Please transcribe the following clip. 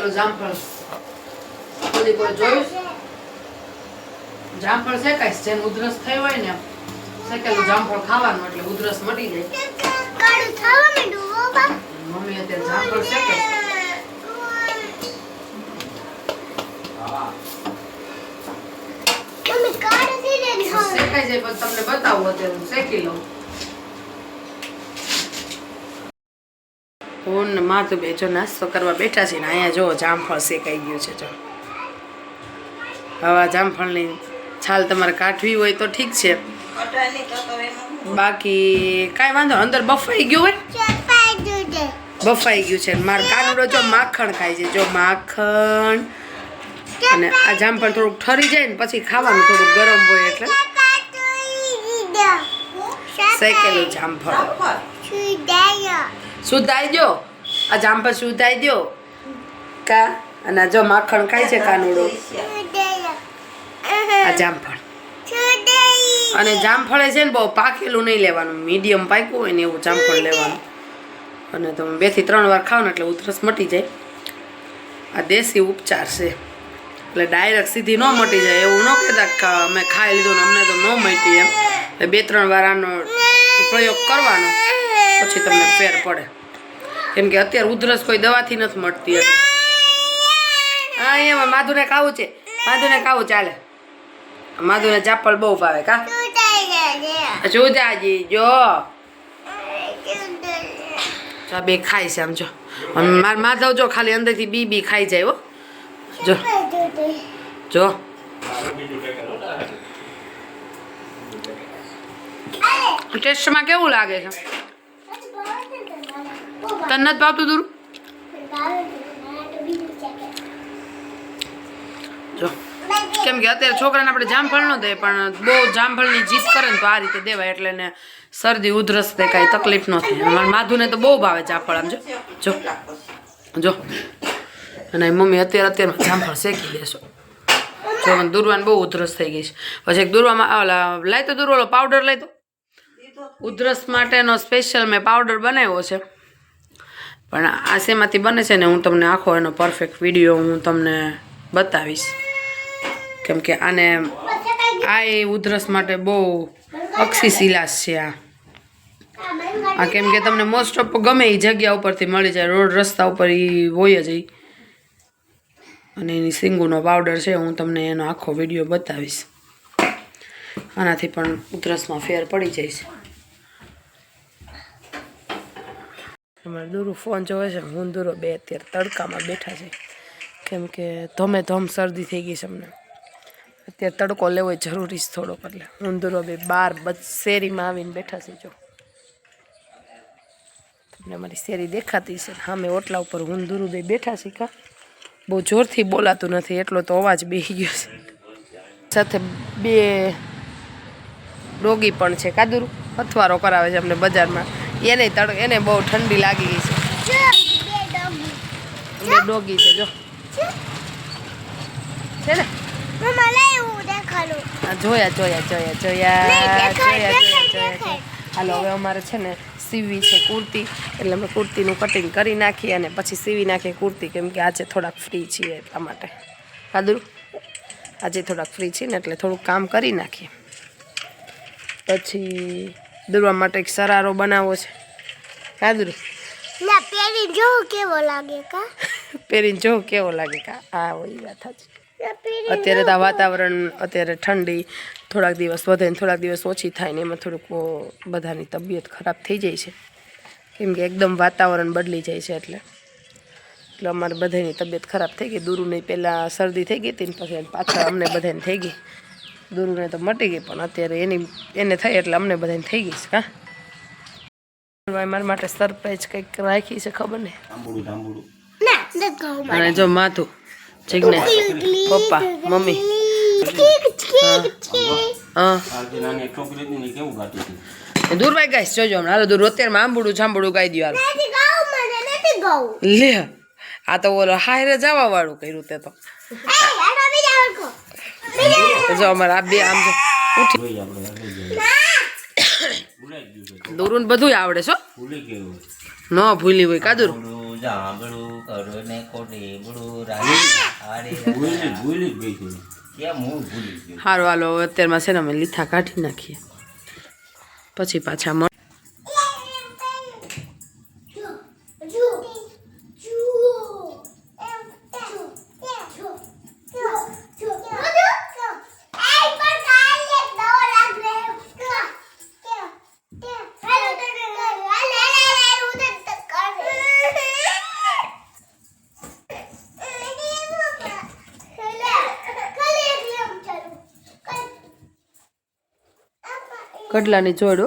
શેકેલું જામફળ કોઈ કોઈ જોયું છે? જામફળ શેકાય છે જેને ઉધરસ થઈ હોય ને શેકેલું જામફળ ખાવાનું એટલે ઉધરસ મટી જાય. મમ્મી અત્યારે જામફળ શેકે. શેકાઈ જાય પણ તમને બતાવું અત્યારે હું શેકી લઉં હું ને તો બે જો નાસ્તો કરવા બેઠા છે ને અહીંયા જો જામફળ શેકાઈ ગયું છે જો. હવા જામફળની છાલ તમારે કાઢવી હોય તો ઠીક છે. બાકી કાંઈ વાંધો નહીં. અંદર બફાઈ ગયું હોય? બફાઈ ગયું છે મારે કાનુડો જો માખણ ખાય છે જો માખણ. અને આ જામફળ થોડુંક ઠરી જાય ને પછી ખાવાનું થોડુંક ગરમ હોય એટલે. શેકેલું જામફળ. સુધાર્યો. થાય જો આ જામફળ થાય જો કા? અને જો માખણ ખાય છે કાનુડો. આ જામફળ અને જામફળે છે ને બહુ પાકેલું નહીં લેવાનું. મીડિયમ પાક્યું હોય ને એવું જામફળ લેવાનું. અને તમે બેથી ત્રણ વાર ખાઓ ને એટલે ઉધરસ મટી જાય. આ દેશી ઉપચાર છે. એટલે ડાયરેક્ટ સીધી ન મટી જાય. એવું ન કહેતા અમે ખાઈ લીધું ને અમને તો ન મટી એમ. એટલે બે ત્રણ વાર આનો પ્રયોગ કરવાનો. પછી તમને ફેર પડે. કેમ કે અત્યારે ઉધરસ કોઈ દવાથી નથી મળતી એટલે હા એમાં માધુને ખાવું છે. માધુને ખાવું ચાલે માધુને ચાપલ બહુ ભાવે કા? સુધાજી જો. બે ખાય છે આમ જો. માર માધવ જો ખાલી અંદરથી બી બી ખાઈ જાય હો. જો. જો. ટેસ્ટમાં કેવું લાગે છે? તને નથી ભાવતું દૂર. જો. કેમ કે અત્યારે છોકરાને આપણે જામફળ ન દે પણ બહુ જામફળની જીત કરે ને તો આ રીતે દેવાય એટલે ને શરદી, ઉધરસ તે કાંઈ તકલીફ ન થાય. માધુને તો બહુ ભાવે જામફળ, આમ જો. જો. જો. અને મમ્મી અત્યારે અત્યારે જામફળ શેકી દેશો જો મને દુર્વાને બહુ ઉધરસ થઈ ગઈ છે. પછી એક દૂરવામાં, ઓલા લાય તો ઓલો પાવડર લઈ તો ઉધરસ માટેનો સ્પેશિયલ મેં પાવડર બનાવ્યો છે. પણ આ શેમાંથી બને છે ને હું તમને આખો એનો પરફેક્ટ વીડિયો હું તમને બતાવીશ. કેમ કે આને આ એ ઉધરસ માટે બહુ અક્ષી સિલાસ છે આ. આ કેમ કે તમને મોસ્ટ ઓફ ગમે એ જગ્યા ઉપરથી મળી જાય, રોડ રસ્તા ઉપર એ હોય જ. અને એની સિંગુનો પાવડર છે, હું તમને એનો આખો વીડિયો બતાવીશ. આનાથી પણ ઉધરસમાં ફેર પડી જાય છે. અમારે દૂરું ફોન જોવે છે, હું દૂરો બે અત્યારે તડકામાં બેઠા છે. કેમ કે ધોમે ધોમ શરદી થઈ ગઈ છે અમને. અત્યારે તડકો લેવો જરૂરી છે થોડોક એટલે. હું દૂરો બે બાર શેરીમાં આવીને બેઠા છે, જો. તમને અમારી શેરી દેખાતી છે સામે ઓટલા ઉપર હું દૂરું બે બેઠા છે કા? બહુ જોરથી બોલાતું નથી, એટલો તો અવાજ બેસી ગયો છે. સાથે બે ડોગી પણ છે કાદુર અથવારો કરાવે છે અમને બજારમાં. એને તડ એને બહુ ઠંડી લાગી ગઈ છે. બે ડોગી છે જો. છે. ને? આ જોયા જોયા જોયા જોયા જોયા હાલો હવે અમારે છે ને સીવી છે કુર્તી. એટલે અમે કુર્તીનું કટિંગ કરી નાખીએ અને પછી સીવી નાખીએ કુર્તી કેમ કે આજે થોડાક ફ્રી છીએ એટલા માટે. કાદુર આજે થોડાક ફ્રી છીએ ને એટલે થોડુંક કામ કરી નાખીએ. પછી દોરવા માટે એક સરારો બનાવો છે. કાદુર? ના પહેરીને જો કેવો લાગે કા? પહેરીને જો કેવો લાગે કા? આ ઓલી વાત સાચી. અત્યારે તો આ વાતાવરણ અત્યારે ઠંડી થોડાક દિવસ વધે ને થોડાક દિવસ ઓછી થાય ને એમાં થોડુંક બધાની તબિયત ખરાબ થઈ જાય છે. કેમ કે એકદમ વાતાવરણ બદલી જાય છે એટલે. એટલે અમારે બધાની તબિયત ખરાબ થઈ ગઈ. દુરુને પહેલાં શરદી થઈ ગઈ હતી ને પછી પાછળ અમને બધાને થઈ ગઈ. દુરુને તો મટી ગઈ પણ અત્યારે એની એને થઈ એટલે અમને બધાને થઈ ગઈ છે હા. મારા માટે સરપ્રાઈઝ કંઈક રાખી છે ખબર ને? અને જો માથું જિજ્ઞેસ પપ્પા મમ્મી. હતી દૂરભાઈ ગાઈશ જોજો હમણાં. હાલો દૂર. અત્યારમાં આંબુડું જાંબુડું ગાઈ દો હાલો. નથી ગાઉં મને નથી ગાઉં લે આ તો ઓલો હાયરે જવા વાળું કર્યું તે તો. જો અમારે આ બે આમ જો ઉઠી જોઈ આપણે લઈ જઈએ ગયું. છે દૂરું બધું આવડે છો ભૂલી ગયું. ન ભૂલી હોય કાદુર. જાંબળું કરો ને ખોટી બળું રાણી અરે ભૂલી ભૂલી જ કેમ હું ભૂલી ગયો? સારું હાલો હવે અત્યારમાં છે ને અમે લીથા કાઢી નાખીએ. પછી પાછા కట్లని చూడు.